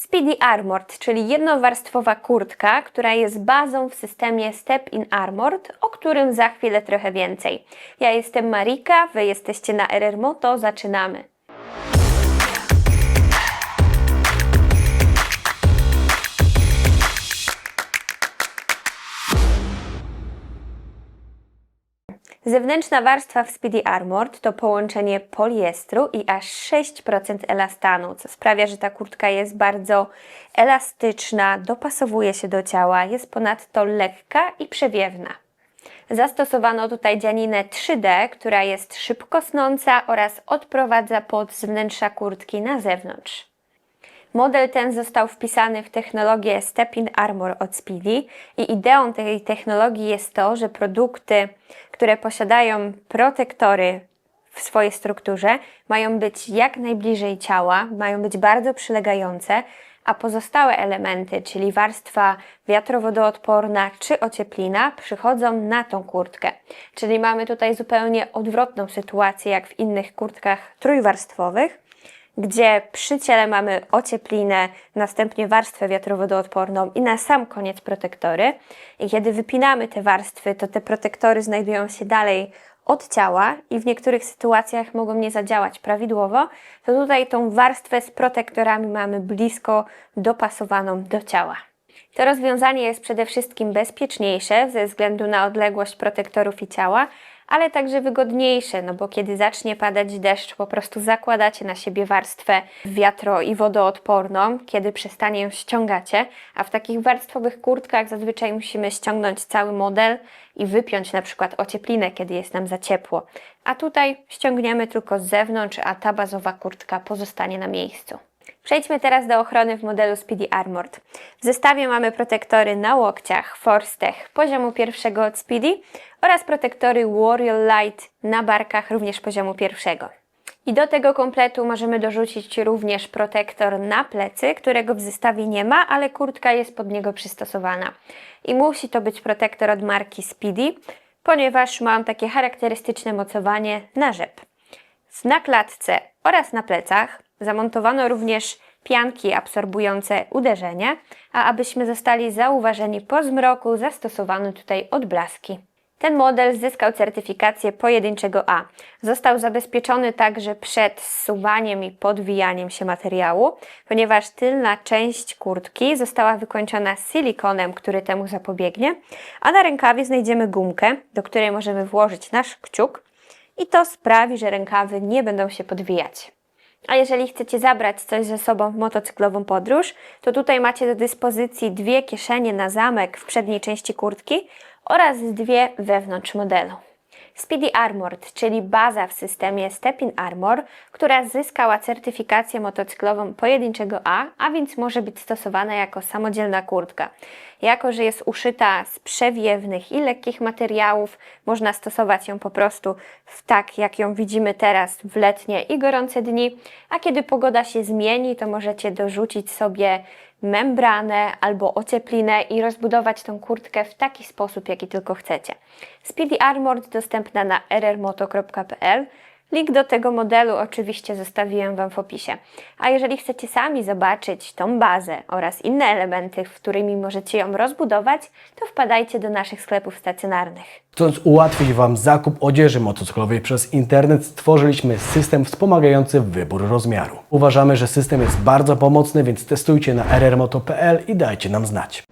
Speedy Armored, czyli jednowarstwowa kurtka, która jest bazą w systemie Step in Armored, o którym za chwilę trochę więcej. Ja jestem Marika, wy jesteście na RR Moto, zaczynamy. Zewnętrzna warstwa w Speedy Armored to połączenie poliestru i aż 6% elastanu, co sprawia, że ta kurtka jest bardzo elastyczna, dopasowuje się do ciała, jest ponadto lekka i przewiewna. Zastosowano tutaj dzianinę 3D, która jest szybko snąca oraz odprowadza pod z wnętrza kurtki na zewnątrz. Model ten został wpisany w technologię Step in Armor od Speedy i ideą tej technologii jest to, że produkty, które posiadają protektory w swojej strukturze, mają być jak najbliżej ciała, mają być bardzo przylegające, a pozostałe elementy, czyli warstwa wiatrowodoodporna czy ocieplina, przychodzą na tą kurtkę. Czyli mamy tutaj zupełnie odwrotną sytuację jak w innych kurtkach trójwarstwowych gdzie przy ciele mamy ocieplinę, następnie warstwę wiatrowodoodporną i na sam koniec protektory. I kiedy wypinamy te warstwy, to te protektory znajdują się dalej od ciała i w niektórych sytuacjach mogą nie zadziałać prawidłowo, to tutaj tą warstwę z protektorami mamy blisko dopasowaną do ciała. To rozwiązanie jest przede wszystkim bezpieczniejsze ze względu na odległość protektorów i ciała, ale także wygodniejsze, no bo kiedy zacznie padać deszcz, po prostu zakładacie na siebie warstwę wiatro- i wodoodporną, kiedy przestanie ją ściągacie, a w takich warstwowych kurtkach zazwyczaj musimy ściągnąć cały model i wypiąć na przykład ocieplinę, kiedy jest nam za ciepło. A tutaj ściągniemy tylko z zewnątrz, a ta bazowa kurtka pozostanie na miejscu. Przejdźmy teraz do ochrony w modelu Speedy Armored. W zestawie mamy protektory na łokciach Forstech poziomu pierwszego od Speedy oraz protektory Warrior Light na barkach również poziomu pierwszego. I do tego kompletu możemy dorzucić również protektor na plecy, którego w zestawie nie ma, ale kurtka jest pod niego przystosowana. I musi to być protektor od marki Speedy, ponieważ mam takie charakterystyczne mocowanie na rzep. W nakładce oraz na plecach zamontowano również pianki absorbujące uderzenie, a abyśmy zostali zauważeni po zmroku, zastosowano tutaj odblaski. Ten model zyskał certyfikację pojedynczego A. Został zabezpieczony także przed zsuwaniem i podwijaniem się materiału, ponieważ tylna część kurtki została wykończona silikonem, który temu zapobiegnie, a na rękawie znajdziemy gumkę, do której możemy włożyć nasz kciuk i to sprawi, że rękawy nie będą się podwijać. A jeżeli chcecie zabrać coś ze sobą w motocyklową podróż, to tutaj macie do dyspozycji dwie kieszenie na zamek w przedniej części kurtki oraz dwie wewnątrz modelu. Speedy Armored, czyli baza w systemie Step in Armor, która zyskała certyfikację motocyklową pojedynczego A, a więc może być stosowana jako samodzielna kurtka. Jako, że jest uszyta z przewiewnych i lekkich materiałów, można stosować ją po prostu w tak, jak ją widzimy teraz w letnie i gorące dni, a kiedy pogoda się zmieni, to możecie dorzucić sobie membranę albo ocieplinę i rozbudować tą kurtkę w taki sposób, jaki tylko chcecie. Speedy Armored dostępna na rrmoto.pl. Link do tego modelu oczywiście zostawiłem Wam w opisie. A jeżeli chcecie sami zobaczyć tą bazę oraz inne elementy, którymi możecie ją rozbudować, to wpadajcie do naszych sklepów stacjonarnych. Chcąc ułatwić Wam zakup odzieży motocyklowej przez internet, stworzyliśmy system wspomagający wybór rozmiaru. Uważamy, że system jest bardzo pomocny, więc testujcie na rrmoto.pl i dajcie nam znać.